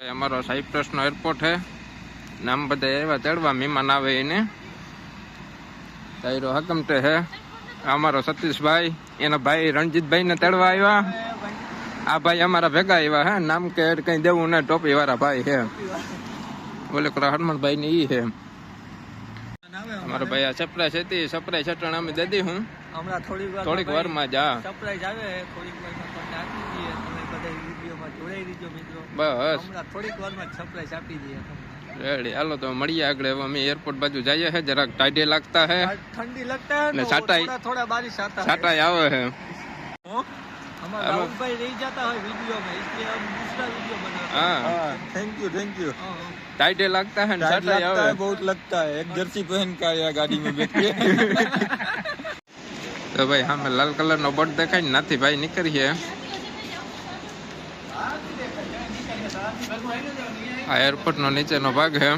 અમારો સાયપ્રસનો એરપોર્ટ છે. નામ બધા એવા ચડવા મહેમાન આવે એને. તાયરો હકમતે છે. અમારો સતીશભાઈ એના ભાઈ રણજીતભાઈ ને તેડવા આવ્યા. આ ભાઈ અમારા ભેગા આવ્યા હે નામ કે કઈ દેવું ને ટોપી વાળા ભાઈ છે. બોલે કરો હનુમાનભાઈ ને ઈ છે. અમારો ભાઈ આ સપ્રાય છે સપ્રાઈઝ છે ચટણ અમે દે હું. થોડીક વાર થોડીક વારમાં જા સરપ્રાઈઝ આવે થોડીક વારમાં તમને આપી દઈએ તમે બધા વિડીયોમાં જોડાઈ દીજો મિત્રો બસ હમણાં થોડીક વારમાં સરપ્રાઈઝ આપી દઈએ તમને રેડી હાલો તો મળીએ આગળ હવે અમે એરપોર્ટ બાજુ જઈએ છે જરાક ટાઈડે લાગતા હે આ ઠંડી લગતા હે ને તો સાટાઈ- થોડા થોડા બારિશ આતા હે. છાટાઈ આવે છે અમારા આમાં- રાહુલભાઈ રહી જતા હોય વિડીયોમાં इसलिए हम दूसरा वीडियो बनाते હા थैंक यू थैंक यू हैं हाँ, हाँ। ટાઈડે લાગતા હે ને टाइट છાટાઈ लगता है આવે बहुत लगता है एक जर्सी पहन के आया गाड़ी में बैठ के તો ભાઈ સામે લાલ કલર નો બોર્ડ દેખાય ને નાથી ભાઈ નીકળીએ આ એરપોર્ટનો નીચેનો ભાગ છે.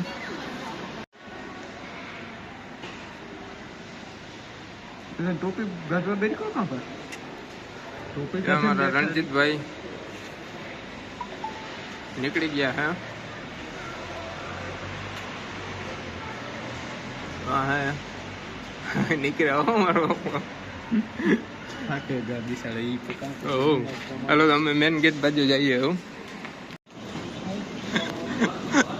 રણજીતભાઈ નીકળી ગયા હે. હા નીકળ્યા હો મારો હાલો અમે મેન ગેટ બાજુ જઈએ હું.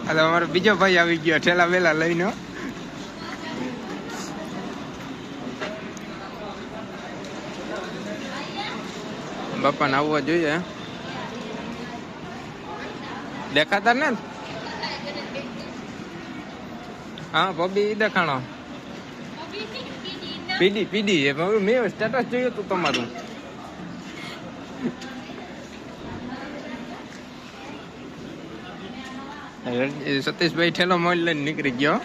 હાલો, અમારો બીજો ભાઈ આવી ગયો, ઠેલા વેલા લઈને. બાપાને આવવા જોઈએ દેખાતા ને હા, ભોબી દેખાણો. પીડી પીડી મેં સ્ટેટસ જોયું હતું તમારું. સતીશભાઈ ઠેલો મોલ લઈને નીકળી ગયો.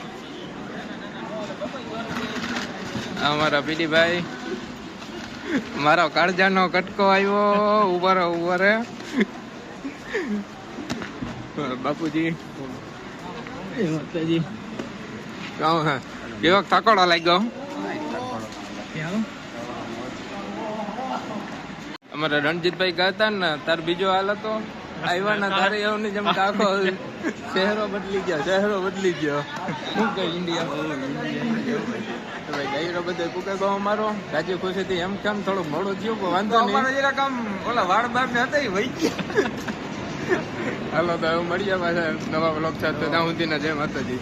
અમારા પીડીભાઈ મારો કાળજાનો કટકો આવ્યો ઉભરો ઉભરે બાપુજી. કેવો થાકોડો લાગ્યો? અમારા રણજીતભાઈ ગયા હતા ને તાર બીજો હાલ હતો. આવ્યા ના તારે એવું જેમ આખો શહેરો બદલી ગયો શહેરો બદલી ગયો. શું કે ઇન્ડિયા? ભાઈ. ડાયરો બધે કુકે ગો મારો. રાજી ખુશી થી એમ કેમ થોડું મોડું થયું પણ વાંધો નહીં. જરાક આમ ઓલા વાળ બાર ને હતા વહી ગયા. હાલો તો મળીએ પાછા નવા બ્લોગ સાથે. ત્યાં સુધીના જય માતાજી